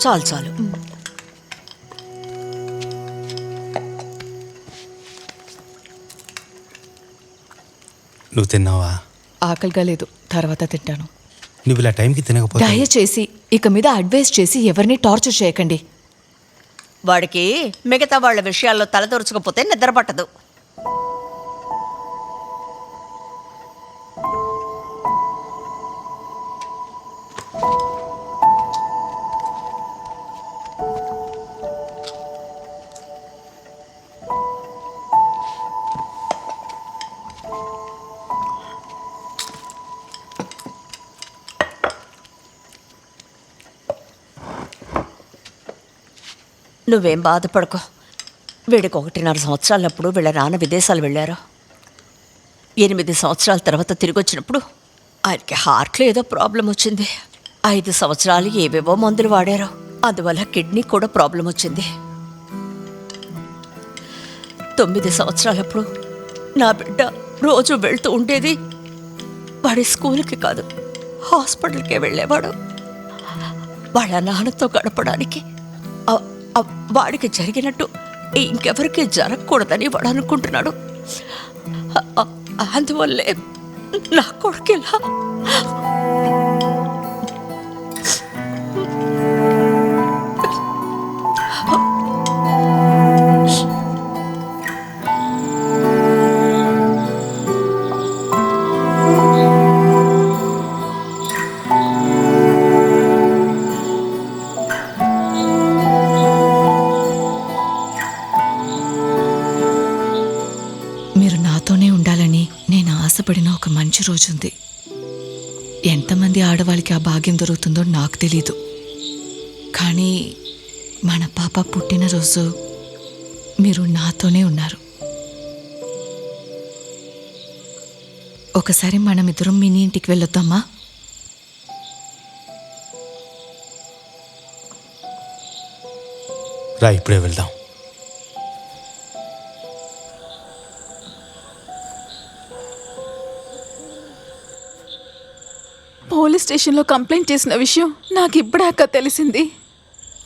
చాలు చాలు. నువ్వు తిన్నావా? ఆకలిగా లేదు. తర్వాత తింటాను. నువ్వు ఇలా టైంకి తినకపోతే దయచేసి ఇక మీద అడ్వైస్ చేసి ఎవరిని టార్చర్ చేయకండి. వాడికి మిగతా వాళ్ళ విషయాల్లో తలదూర్చకపోతే నిద్ర పట్టదు. నువ్వేం బాధపడకో. వీడికి ఒకటిన్నర సంవత్సరాలప్పుడు వీళ్ళ నాన్న విదేశాలు వెళ్ళారు. ఎనిమిది సంవత్సరాల తర్వాత తిరిగి వచ్చినప్పుడు ఆయనకి హార్ట్లో ఏదో ప్రాబ్లం వచ్చింది. ఐదు సంవత్సరాలు ఏవేవో మందులు వాడారు. అందువల్ల కిడ్నీ కూడా ప్రాబ్లం వచ్చింది. తొమ్మిది సంవత్సరాలప్పుడు నా బిడ్డ రోజు వెళ్తూ ఉండేది వాడి స్కూల్కి కాదు హాస్పిటల్కే వెళ్ళేవాడు. వాళ్ళ నాన్నతో గడపడానికి వాడికి జరిగినట్టు ఇంకెవరికి జరగకూడదని వాడు అనుకుంటున్నాడు. అందువల్లే నా కొడుకు ఇలా మీరు నాతోనే ఉండాలని నేను ఆశపడిన ఒక మంచి రోజుంది. ఎంతమంది ఆడవాళ్ళకి ఆ భాగ్యం దొరుకుతుందో నాకు తెలీదు. కానీ మన పాప పుట్టినరోజు మీరు నాతోనే ఉన్నారు. ఒకసారి మనమిద్దరం మినీ ఇంటికి వెళ్ళొద్దామా రా ఇప్పుడే వెళ్దాం. పోలీస్ స్టేషన్లో కంప్లైంట్ చేసిన విషయం నాకు ఇప్పుడే అక్క తెలిసింది.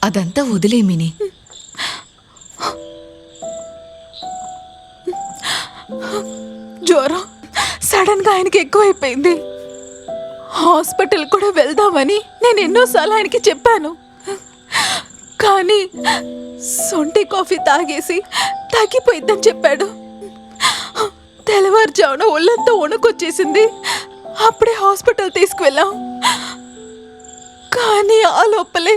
అదంతా వదిలే మినీ. జ్వరం సడన్గా ఆయనకి ఎక్కువైపోయింది. హాస్పిటల్ కూడా వెళ్దామని నేను ఎన్నోసార్లు ఆయనకి చెప్పాను. కానీ సొంటి కాఫీ తాగేసి తగ్గిపోయిద్దని చెప్పాడు. తెల్లవారుజామున ఒళ్ళంతా వణుకొచ్చేసింది. అప్పుడే హాస్పిటల్ తీసుకువెళ్ళాం. కానీ ఆ లోపలే